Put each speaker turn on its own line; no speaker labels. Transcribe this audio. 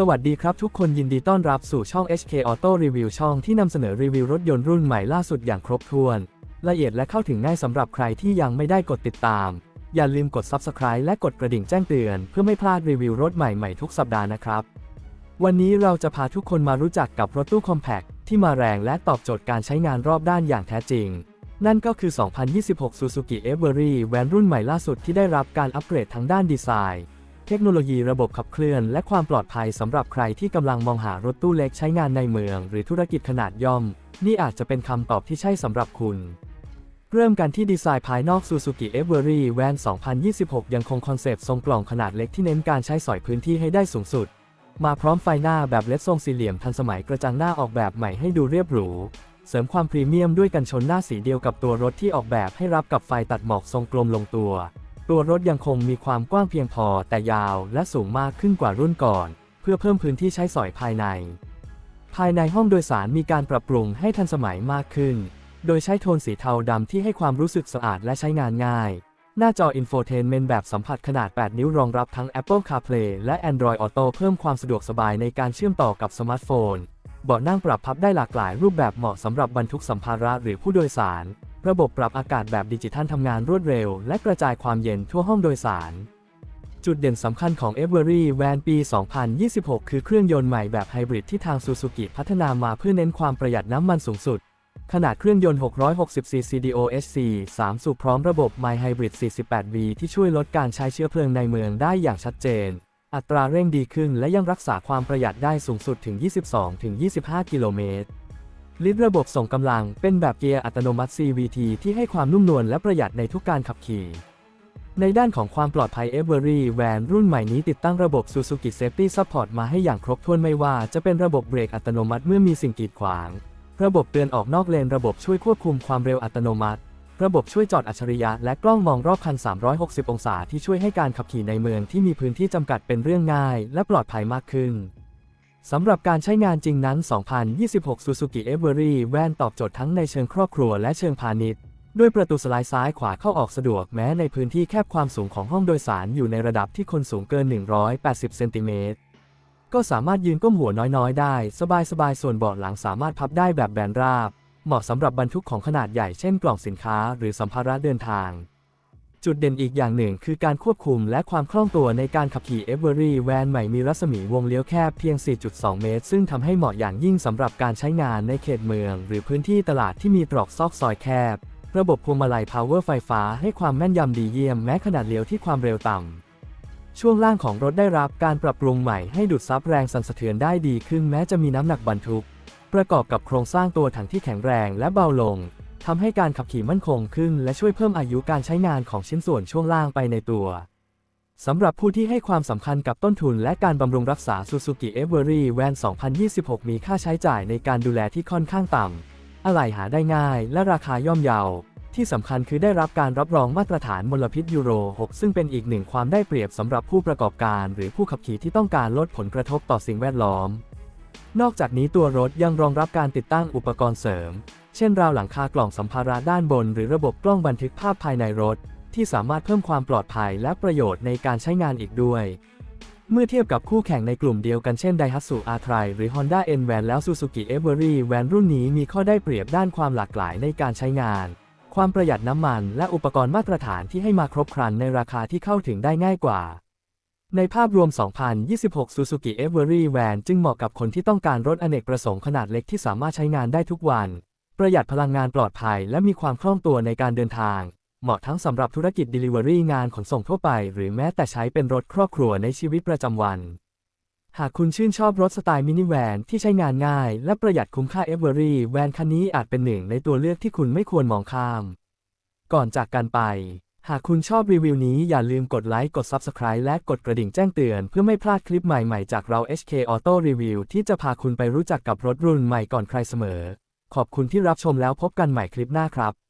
สวัสดีครับทุกคนยินดีต้อนรับสู่ช่อง HK Auto Review ช่องที่นำเสนอรีวิวรถยนต์รุ่นใหม่ล่าสุดอย่างครบถ้วน ละเอียดและเข้าถึงง่ายสำหรับใครที่ยังไม่ได้กดติดตาม อย่าลืมกด Subscribe และกดกระดิ่งแจ้งเตือน เพื่อไม่พลาดรีวิวรถใหม่ๆทุกสัปดาห์นะครับ วันนี้เราจะพาทุกคนมารู้จักกับรถตู้ Compact ที่มาแรงและตอบโจทย์การใช้งานรอบด้านอย่างแท้จริง นั่นก็คือ 2026 Suzuki Every แวนรุ่นใหม่ล่าสุดที่ได้รับการอัปเกรดทั้งด้านดีไซน์ เทคโนโลยีระบบขับเคลื่อน และความปลอดภัยสำหรับใครที่กำลังมองหารถตู้เล็กใช้งานในเมือง หรือธุรกิจขนาดย่อม นี่อาจจะเป็นคำตอบที่ใช่สำหรับคุณ เริ่มกันที่ดีไซน์ภายนอก Suzuki Every Van 2026 ยังคงคอนเซปต์ทรงกล่องขนาดเล็กที่เน้นการใช้สอยพื้นที่ให้ได้สูงสุด มาพร้อมไฟหน้าแบบเล็ดทรงสี่เหลี่ยมทันสมัยกระจังหน้าออกแบบใหม่ให้ดูเรียบหรู เสริมความพรีเมียมด้วยกันชนหน้าสีเดียวกับตัวรถที่ออกแบบให้รับกับไฟตัดหมอกทรงกลมลงตัว ตัวรถยังคงมีความกว้างเพียงพอแต่ยาวและสูงมากขึ้นกว่ารุ่นก่อน เพื่อเพิ่มพื้นที่ใช้สอยภายใน ภายในห้องโดยสารมีการปรับปรุงให้ทันสมัยมากขึ้น โดยใช้โทนสีเทาดำที่ให้ความรู้สึกสะอาดและใช้งานง่าย หน้าจอ Infotainment แบบสัมผัสขนาด 8 นิ้วรองรับทั้ง Apple CarPlay และ Android Auto เพิ่มความสะดวกสบายในการเชื่อมต่อกับสมาร์ทโฟนเบาะนั่งปรับพับได้หลากหลายรูปแบบเหมาะสำหรับบรรทุกสัมภาระหรือผู้โดยสาร ระบบปรับอากาศแบบดิจิทัลทำงานรวดเร็ว และกระจายความเย็นทั่วห้องโดยสาร จุดเด่นสำคัญของ Every Van ปี 2026 คือเครื่องยนต์ใหม่แบบไฮบริดที่ทาง Suzuki พัฒนามาเพื่อเน้นความประหยัดน้ำมันสูงสุด ขนาดเครื่องยนต์ 660 CDOHC 3 สูบพร้อมระบบ My Hybrid 48V ที่ช่วยลดการใช้เชื้อเพลิงในเมืองได้อย่างชัดเจน อัตราเร่งดีขึ้นและยังรักษาความประหยัดได้สูงสุดถึง 22-25 กิโลเมตร ลิดระบบส่งกำลังเป็นแบบเกียร์อัตโนมัติ CVT ที่ให้ความนุ่มนวลและประหยัดในทุกการขับขี่ ในด้านของความปลอดภัย Every Van รุ่นใหม่นี้ติดตั้งระบบ Suzuki Safety Support มาให้อย่างครบถ้วนไม่ว่าจะเป็นระบบเบรกอัตโนมัติเมื่อมีสิ่งกีดขวาง ระบบเตือนออกนอกเลน ระบบช่วยควบคุมความเร็วอัตโนมัติ ระบบช่วยจอดอัจฉริยะและกล้องมองรอบคัน 360 องศาที่ช่วยให้การขับขี่ในเมืองที่มีพื้นที่จำกัดเป็นเรื่องง่าย และปลอดภัยมากขึ้น สำหรับการใช้งานจริงนั้น 2026 Suzuki Every Van ตอบโจทย์ทั้งในเชิงครอบครัวและเชิงพาณิชย์ ด้วยประตูสไลด์ซ้ายขวาเข้าออกสะดวกแม้ในพื้นที่แคบความสูงของห้องโดยสารอยู่ในระดับที่คนสูงเกิน 180 เซนติเมตร ก็สามารถยืนก้มหัวน้อยๆ ได้ สบายๆ ส่วนเบาะหลังสามารถพับได้แบบแบนราบ เหมาะสำหรับบรรทุกของขนาดใหญ่เช่นกล่องสินค้าหรือสัมภาระเดินทาง จุดเด่นอีกอย่างหนึ่งคือการควบคุมและความคล่องตัวในการขับขี่ Every Van ใหม่มีรัศมีวงเลี้ยวแคบเพียง 4.2 เมตร ซึ่งทำให้เหมาะอย่างยิ่งสำหรับการใช้งานในเขตเมือง หรือพื้นที่ตลาดที่มีตรอกซอกซอยแคบ ระบบพวงมาลัย Power ไฟฟ้าให้ความแม่นยำดีเยี่ยมแม้ขนาดเลี้ยวที่ความเร็วต่ำช่วงล่างของรถได้รับการปรับปรุงใหม่ให้ดูดซับแรงสั่นสะเทือนได้ดีขึ้นแม้จะมีน้ำหนักบรรทุก ประกอบกับโครงสร้างตัวถังที่แข็งแรงและเบาลง ทำให้การขับขี่มั่นคงขึ้น และช่วยเพิ่มอายุการใช้งานของชิ้นส่วนช่วงล่างไปในตัวสำหรับผู้ที่ให้ความสำคัญกับต้นทุนและการบำรุงรักษา Suzuki Every Van 2026 มีค่าใช้จ่ายในการดูแลที่ค่อนข้างต่ำ อะไหล่หาได้ง่าย และราคาย่อมเยา ที่สำคัญคือได้รับการรับรองมาตรฐานมลพิษยูโร 6 ซึ่งเป็นอีกหนึ่งความได้เปรียบสำหรับผู้ประกอบการ หรือผู้ขับขี่ที่ต้องการลดผลกระทบต่อสิ่งแวดล้อม นอกจากนี้ตัวรถยังรองรับการติดตั้งอุปกรณ์เสริม เช่นราวหลังคากล่องสัมภาระด้านบน หรือระบบกล้องบันทึกภาพภายในรถ ที่สามารถเพิ่มความปลอดภัยและประโยชน์ในการใช้งานอีกด้วย เมื่อเทียบกับคู่แข่งในกลุ่มเดียวกันเช่น Daihatsu R-Trail หรือ Honda N-Van แล้ว Suzuki Every Van รุ่นนี้มีข้อได้เปรียบด้านความหลากหลายในการใช้งาน ความประหยัดน้ำมัน และอุปกรณ์มาตรฐานที่ให้มาครบครันในราคาที่เข้าถึงได้ง่ายกว่าในภาพรวม 2026 Suzuki Every Van จึงเหมาะกับคนที่ต้องการรถอเนกประสงค์ขนาดเล็กที่สามารถใช้งานได้ทุกวัน ประหยัดพลังงานปลอดภัย และมีความคล่องตัวในการเดินทาง เหมาะทั้งสำหรับธุรกิจ Delivery งานขนส่งทั่วไป หรือแม้แต่ใช้เป็นรถครอบครัวในชีวิตประจำวัน หากคุณชื่นชอบรถสไตล์มินิแวนที่ใช้งานง่าย และประหยัดคุ้มค่า Every Van คันนี้อาจเป็นหนึ่งในตัวเลือกที่คุณไม่ควรมองข้าม ก่อนจากกันไป หากคุณชอบรีวิวนี้อย่าลืมกดไลค์กด Subscribe และกดกระดิ่งแจ้งเตือน เพื่อไม่พลาดคลิปใหม่ๆจากเรา HK Auto Review ที่จะพาคุณไปรู้จักกับรถรุ่นใหม่ก่อนใครเสมอ ขอบคุณที่รับชมแล้วพบกันใหม่คลิปหน้าครับ